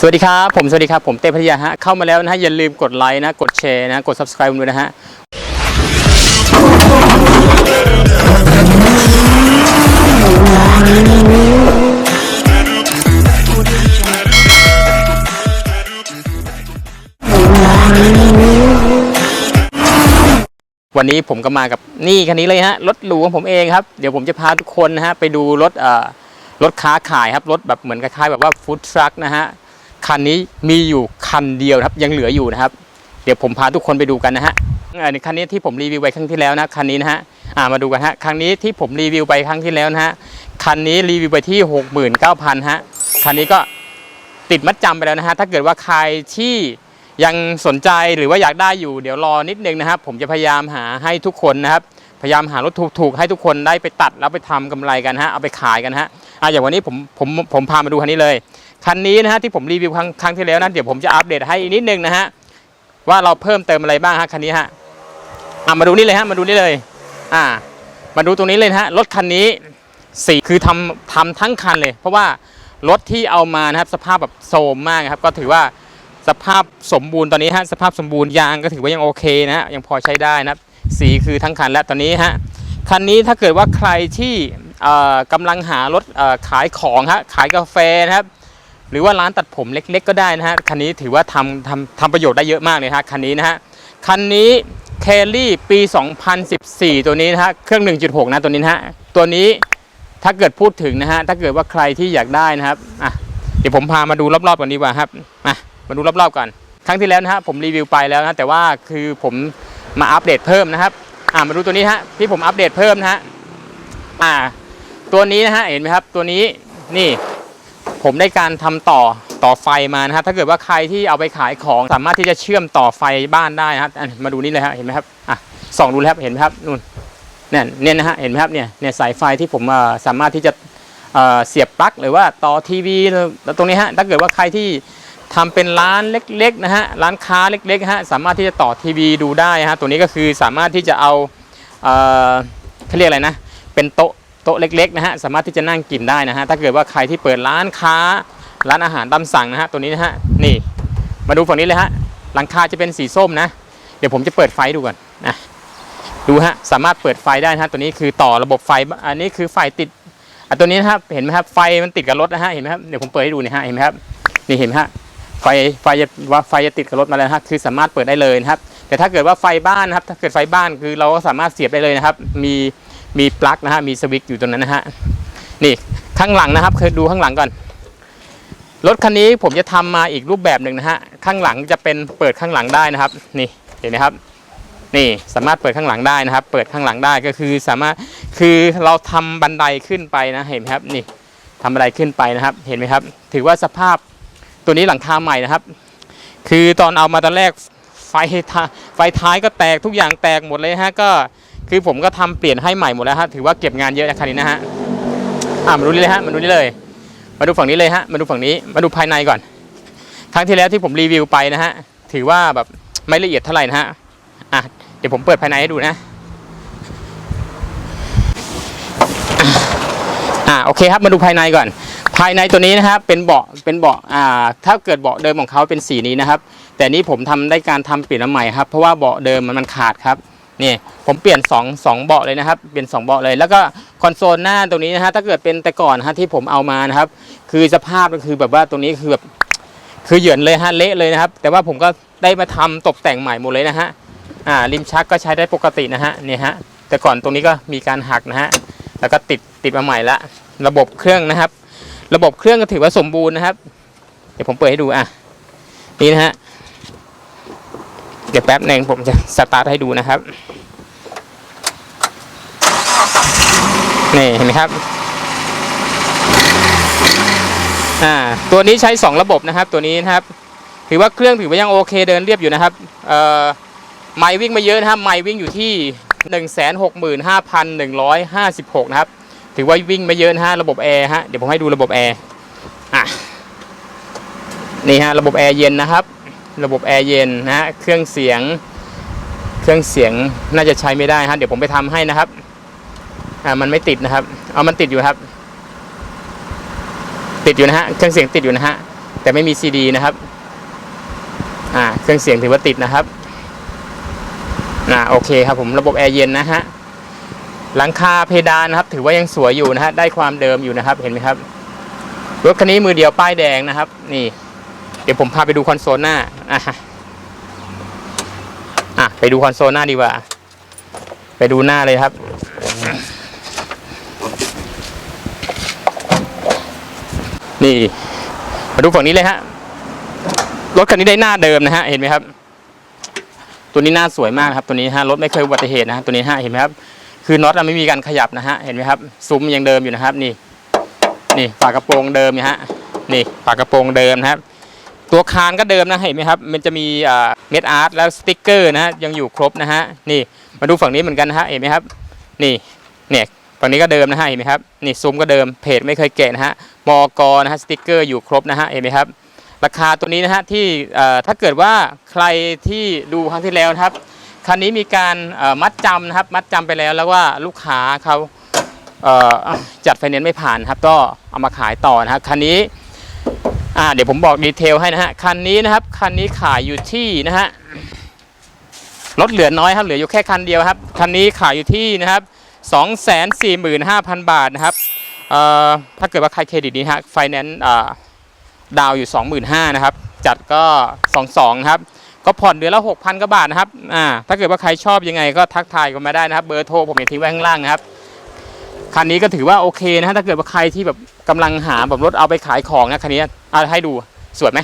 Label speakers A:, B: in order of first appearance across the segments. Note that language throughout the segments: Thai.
A: สวัสดีครับ ผมสวัสดีครับ ผมเต้พัทยาฮะ เข้ามาแล้วนะฮะ อย่าลืมกดไลค์นะ กดแชร์นะ กด subscribe ด้วยนะฮะวันนี้ผมก็มากับนี่คันนี้เลยฮะรถหรูของผมเองครับ เดี๋ยวผมจะพาทุกคนนะฮะ ไปดูรถเอ่อรถค้าขายครับ รถแบบเหมือนคล้ายๆแบบว่าฟู้ดทรัคนะฮะ คันนี้มีอยู่คันเดียวครับยังเหลืออยู่นะครับ เดี๋ยวผมพาทุกคนไปดูกันนะฮะอันนี้คันนี้ที่ผมรีวิวไปครั้งที่แล้วนะคันนี้นะฮะอ่ามาดูกันฮะคันนี้ที่ผมรีวิวไปครั้งที่แล้วนะฮะคันนี้รีวิวไปที่ 69,000ฮะคันนี้ก็ติดมัดจำไปแล้วนะฮะถ้าเกิดว่าใครที่ยังสนใจหรือว่าอยากได้อยู่เดี๋ยวรอนิดนึงนะครับ ผมจะพยายามหาให้ทุกคนนะครับ พยายามหารถถูกๆให้ทุกคนได้ไปตัดแล้วไปทำกำไรกันฮะเอาไปขายกันฮะอะอย่างวันนี้ผมผมผมพามาดูคันนี้เลยคันนี้นะฮะที่ผมรีวิวครั้งครั้งที่แล้วนะเดี๋ยวผมจะอัปเดตให้อีกนิดนึงนะฮะว่าเราเพิ่มเติมอะไรบ้างฮะคันนี้ฮะอะมาดูนี่เลยฮะมาดูนี่เลย อ่า มาดูตรงนี้เลยฮะรถคันนี้สีคือทำทำทั้งคันเลย เพราะว่ารถที่เอามานะครับสภาพแบบโทรมมากครับก็ถือว่าสภาพสมบูรณ์ตอนนี้ฮะสภาพสมบูรณ์ยางก็ถือว่ายังโอเคนะฮะยังพอใช้ได้นะครับ สีคือทั้งคันแล้วตอนนี้ฮะคันนี้ถ้าเกิดว่าใครที่กำลังหารถขายของฮะขายกาแฟนะครับหรือว่าร้านตัดผมเล็ก ๆ ก็ได้นะฮะคันนี้ถือว่าทำทำทำประโยชน์ได้เยอะมากเลยฮะคันนี้นะฮะคันนี้เคลลี่ปี 2014 ตัวนี้นะฮะเครื่อง 1.6 นะตัวนี้นะฮะตัวนี้ถ้าเกิดพูดถึงนะฮะถ้าเกิดว่าใครที่อยากได้นะครับอะเดี๋ยวผมพามาดูรอบๆก่อนดีกว่าครับมามาดูรอบๆก่อนครั้งที่แล้วนะฮะผมรีวิวไปแล้วนะแต่ว่าคือผม มาอัปเดตเพิ่มนะครับอ่ามาดูตัวนี้ฮะที่ผมอัปเดตเพิ่มนะฮะอ่า ตัวนี้นะฮะเห็นไหมครับ ตัวนี้นี่ผมได้การทำต่อต่อไฟมานะครับถ้าเกิดว่าใครที่เอาไปขายของสามารถที่จะเชื่อมต่อไฟบ้านได้นะครับอะมาดูนี่เลยครับเห็นไหมครับอะส่องดูแล้วครับเห็นไหมครับนู่นเนี่ยเนี่ยนะฮะเห็นไหมครับเนี่ยเนี่ยสายไฟที่ผมสามารถที่จะเอ่อเสียบปลั๊กหรือว่าต่อทีวีแล้วตรงนี้ฮะถ้าเกิดว่าใครที่ ทำเป็นร้านเล็กๆนะฮะร้านค้าเล็กๆฮะสามารถที่จะต่อทีวีดูได้ฮะตัวนี้ก็คือสามารถที่จะเอาเอ่อเขาเรียกอะไรนะเป็นโต๊ะโต๊ะเล็กๆนะฮะสามารถที่จะนั่งกินได้นะฮะถ้าเกิดว่าใครที่เปิดร้านค้าร้านอาหารตามสั่งนะฮะตัวนี้นะฮะนี่มาดูฝั่งนี้เลยฮะหลังคาจะเป็นสีส้มนะ เดี๋ยวผมจะเปิดไฟดูก่อนนะดูฮะสามารถเปิดไฟได้นะฮะตัวนี้คือต่อระบบไฟอันนี้คือไฟติดอะตัวนี้นะครับเห็นไหมครับไฟมันติดกับรถนะฮะเห็นไหมครับเดี๋ยวผมเปิดให้ดูนี่ฮะเห็นไหมครับนี่เห็นไหมฮะ ไฟไฟจะว่าไฟจะติดกับรถมาแล้วนะฮะคือสามารถเปิดได้เลยนะครับ แต่ถ้าเกิดว่าไฟบ้านนะครับ ถ้าเกิดไฟบ้านคือเราก็สามารถเสียบได้เลยนะครับ มีมีปลั๊กนะฮะมีสวิตช์อยู่ตรงนั้นนะฮะนี่ข้างหลังนะครับเคยดูข้างหลังก่อนรถคันนี้ผมจะทำมาอีกรูปแบบหนึ่งนะฮะข้างหลังจะเป็นเปิดข้างหลังได้นะครับ นี่เห็นไหมครับ นี่สามารถเปิดข้างหลังได้นะครับ เปิดข้างหลังได้ก็คือสามารถคือเราทำบันไดขึ้นไปนะเห็นไหมครับนี่ทำบันไดขึ้นไปนะครับ เห็นไหมครับ ถือว่าสภาพ ตัวนี้หลังคาใหม่นะครับ คือตอนเอามาตอนแรกไฟท้าไฟท้ายก็แตกทุกอย่างแตกหมดเลยฮะก็คือผมก็ทำเปลี่ยนให้ใหม่หมดแล้วฮะถือว่าเก็บงานเยอะนะคันนี้นะฮะอ่ามาดูนี่เลยฮะมาดูนี่เลย มาดูฝั่งนี้เลยฮะมาดูฝั่งนี้มาดูภายในก่อน ครั้งที่แล้วที่ผมรีวิวไปนะฮะถือว่าแบบไม่ละเอียดเท่าไหร่นะฮะอะเดี๋ยวผมเปิดภายในให้ดูนะอ่าโอเคครับมาดูภายในก่อน ภายในตัวนี้นะครับเป็นเบาะเป็นเบาะอ่าถ้าเกิดเบาะเดิมของเขาเป็นสีนี้นะครับ แต่นี้ผมทำได้การทำเปลี่ยนมาใหม่ครับเพราะว่าเบาะเดิมมันขาดครับนี่ผมเปลี่ยน2 2เบาะเลยนะครับเปลี่ยน2เบาะเลย แล้วก็คอนโซลหน้าตรงนี้นะฮะถ้าเกิดเป็นแต่ก่อนฮะที่ผมเอามานะครับ คือสภาพก็คือแบบว่าตรงนี้คือแบบคือเหยินเลยฮะเละเลยนะครับ แต่ว่าผมก็ได้มาทำตกแต่งใหม่หมดเลยนะฮะอ่าริมชักก็ใช้ได้ปกตินะฮะนี่ฮะแต่ก่อนตรงนี้ก็มีการหักนะฮะแล้วก็ติดติดมาใหม่ละระบบเครื่องนะครับ ระบบเครื่องก็ถือว่าสมบูรณ์นะครับ เดี๋ยวผมเปิดให้ดูอะนี่นะฮะเดี๋ยวแป๊บหนึ่งผมจะสตาร์ทให้ดูนะครับนี่เห็นไหมครับอ่าตัวนี้ใช้ 2 ระบบนะครับตัวนี้นะครับ ถือว่าเครื่องถือว่ายังโอเคเดินเรียบอยู่นะครับเอ่อไมวิ่งม่เยอะนะครับไมวิ่งอยู่ที่ 165,156 นะครับ ถือว่าวิ่งไม่เยอะนะฮะระบบแอร์ฮะเดี๋ยวผมให้ดูระบบแอร์อะนี่ฮะระบบแอร์เย็นนะครับ ระบบแอร์เย็นนะฮะเครื่องเสียง เครื่องเสียงน่าจะใช้ไม่ได้ฮะเดี๋ยวผมไปทำให้นะครับอ่ามันไม่ติดนะครับ เอามันติดอยู่ครับ ติดอยู่นะฮะเครื่องเสียงติดอยู่นะฮะแต่ไม่มีซีดีนะครับอ่าเครื่องเสียงถือว่าติดนะครับอ่าโอเคครับผมระบบแอร์เย็นนะฮะ หลังคาเพดานนะครับ ถือว่ายังสวยอยู่นะฮะได้ความเดิมอยู่นะครับ เห็นไหมครับรถคันนี้มือเดียวป้ายแดงนะครับ นี่ เดี๋ยวผมพาไปดูคอนโซลหน้าอะอะไปดูคอนโซลหน้าดีกว่า ไปดูหน้าเลยครับนี่ มาดูฝั่งนี้เลยฮะรถคันนี้ได้หน้าเดิมนะฮะเห็นไหมครับ ตัวนี้หน้าสวยมากครับ ตัวนี้ฮะรถไม่เคยอุบัติเหตุนะฮะตัวนี้ฮะเห็นไหมครับ คือน็อตอะไม่มีการขยับนะฮะเห็นไหมครับซุ้มยังเดิมอยู่นะครับนี่นี่ฝากระโปรงเดิมนะฮะนี่ฝากระโปรงเดิมนะครับ ตัวคานก็เดิมนะเห็นไหมครับ มันจะมีอ่าเม็ดอาร์ตแล้วสติกเกอร์นะฮะยังอยู่ครบนะฮะนี่มาดูฝั่งนี้เหมือนกันนะฮะเห็นไหมครับ นี่เนี่ยฝั่งนี้ก็เดิมนะฮะเห็นไหมครับนี่ซุ้มก็เดิมเพจไม่เคยแกะนะฮะมอกนะฮะสติกเกอร์อยู่ครบนะฮะเห็นไหมครับราคาตัวนี้นะฮะที่ถ้าเกิดว่าใครที่ดูครั้งที่แล้วนะครับ คันนี้มีการมัดจำนะครับ มัดจำไปแล้วแล้วว่าลูกค้าเขาเจัดไฟแนนซ์ไม่ผ่านครับ ก็เอามาขายต่อนะครับคันนี้เดี๋ยวผมบอกดีเทลให้นะฮะคันนี้นะครับคันนี้ขายอยู่ที่นะฮะรถเหลือน้อยครับเหลืออยู่แค่คันเดียวครับคันนี้ขายอยู่ที่นะครับ245,000 บาทนะครับถ้าเกิดว่าใครเครดิตนี้ฮะไฟแนนซ์ดาวอยู่ 25,000นะครับจัดก็ 22นะครับ ก็ผ่อนเดือนละ 6,000กว่าบาทนะครับอ่าถ้าเกิดว่าใครชอบยังไงก็ทักทายกันมาได้นะครับ เบอร์โทรผมเห็นทิ้งไว้ข้างล่างนะครับคันนี้ก็ถือว่าโอเคนะฮะถ้าเกิดว่าใครที่แบบกำลังหาแบบรถเอาไปขายของนะคันนี้เอาให้ดูสวยไหม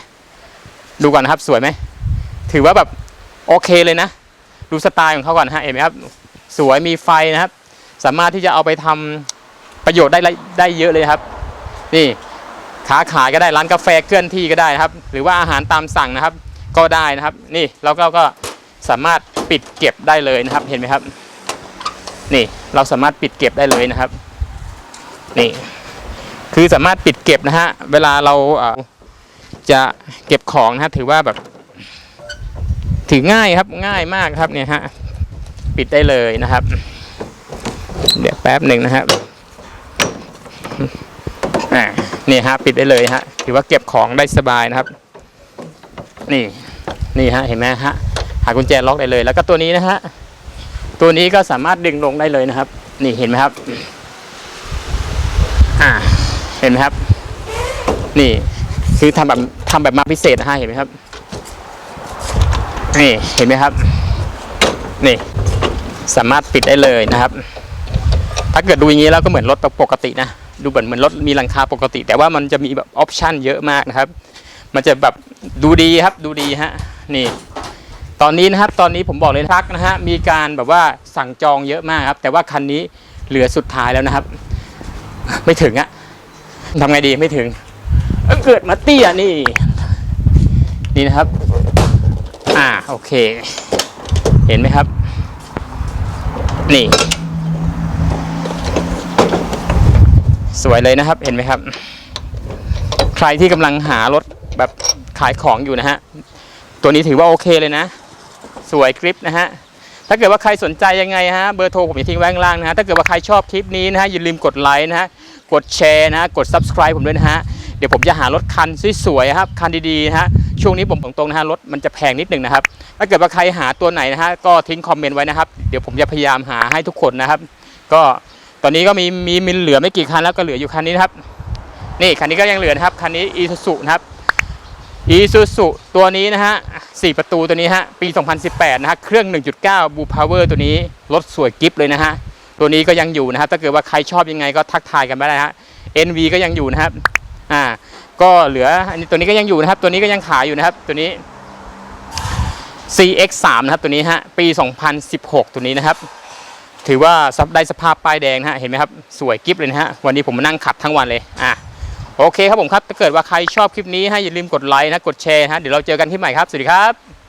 A: ดูก่อนนะครับสวยไหมถือว่าแบบโอเคเลยนะ ดูสไตล์ของเขาก่อนฮะเห็นไหมครับ สวยมีไฟนะครับ สามารถที่จะเอาไปทำประโยชน์ได้ได้เยอะเลยครับ นี่ค้าขายก็ได้ร้านกาแฟเคลื่อนที่ก็ได้นะครับ หรือว่าอาหารตามสั่งนะครับ ก็ได้นะครับ นี่เราก็ก็สามารถปิดเก็บได้เลยนะครับเห็นไหมครับ นี่เราสามารถปิดเก็บได้เลยนะครับ นี่ คือสามารถปิดเก็บนะฮะเวลาเราจะเก็บของนะฮะถือว่าแบบถือง่ายครับง่ายมากครับเนี่ยฮะปิดได้เลยนะครับ เดี๋ยวแป๊บหนึ่งนะครับอ่านี่ฮะปิดได้เลยฮะถือว่าเก็บของได้สบายนะครับ นี่ นี่ฮะเห็นไหมฮะหากุญแจล็อกได้เลย แล้วก็ตัวนี้นะฮะตัวนี้ก็สามารถดึงลงได้เลยนะครับ นี่เห็นไหมครับ อ่า เห็นไหมครับ นี่คือทำแบบทำแบบมาพิเศษนะฮะเห็นไหมครับนี่เห็นไหมครับ นี่ สามารถปิดได้เลยนะครับ ถ้าเกิดดูอย่างนี้แล้วก็เหมือนรถปกตินะดูเหมือนเหมือนรถมีหลังคาปกติ แต่ว่ามันจะมีแบบออปชันเยอะมากนะครับ มันจะแบบดูดีครับดูดีฮะ นี่ ตอนนี้นะครับตอนนี้ผมบอกเลยทักนะฮะมีการแบบว่าสั่งจองเยอะมากครับ แต่ว่าคันนี้เหลือสุดท้ายแล้วนะครับ ไม่ถึงอะทำไงดีไม่ถึงเอ้ยเกิดมาเตี้ยนี่นี่นะครับ อ่าโอเค เห็นไหมครับ นี่ สวยเลยนะครับเห็นไหมครับ ใครที่กำลังหารถแบบขายของอยู่นะฮะ ตัวนี้ถือว่าโอเคเลยนะ สวยกริปนะฮะถ้าเกิดว่าใครสนใจยังไงฮะเบอร์โทรผมจะทิ้งไว้ข้างล่างนะฮะถ้าเกิดว่าใครชอบคลิปนี้นะฮะอย่าลืมกดไลค์นะฮะกดแชร์นะฮะกด subscribe ผมด้วยนะฮะเดี๋ยวผมจะหารถคันสวยๆครับคันดีๆนะฮะช่วงนี้ผมตรงๆนะฮะรถมันจะแพงนิดหนึ่งนะครับ ถ้าเกิดว่าใครหาตัวไหนนะฮะก็ทิ้งคอมเมนต์ไว้นะครับเดี๋ยวผมจะพยายามหาให้ทุกคนนะครับ ก็ตอนนี้ก็มีมีมีเหลือไม่กี่คันแล้วก็เหลืออยู่คันนี้นะครับนี่คันนี้ก็ยังเหลือนะครับคันนี้ Isuzu นะครับ Isuzu ตัวนี้นะฮะ4ประตูตัวนี้ฮะ ปี 2018 นะฮะ เครื่อง 1.9 Blue Power ตัวนี้ รถสวยกิฟเลยนะฮะ ตัวนี้ก็ยังอยู่นะครับ ถ้าเกิดว่าใครชอบยังไงก็ทักทายกันมาได้ฮะ NV ก็ยังอยู่นะครับ อ่า ก็เหลืออันนี้ตัวนี้ก็ยังอยู่นะครับ ตัวนี้ก็ยังขายอยู่นะครับ ตัวนี้ CX3 นะครับตัวนี้ฮะ ปี 2016 ตัวนี้นะครับ ถือว่าซับได้สภาพป้ายแดงนะฮะ เห็นไหมครับ สวยกิฟเลยนะฮะ วันนี้ผมมานั่งขับทั้งวันเลย อะ โอเคครับผมครับถ้าเกิดว่าใครชอบคลิปนี้ให้อย่าลืมกดไลค์นะกดแชร์นะเดี๋ยวเราเจอกันที่ใหม่ครับ สวัสดีครับ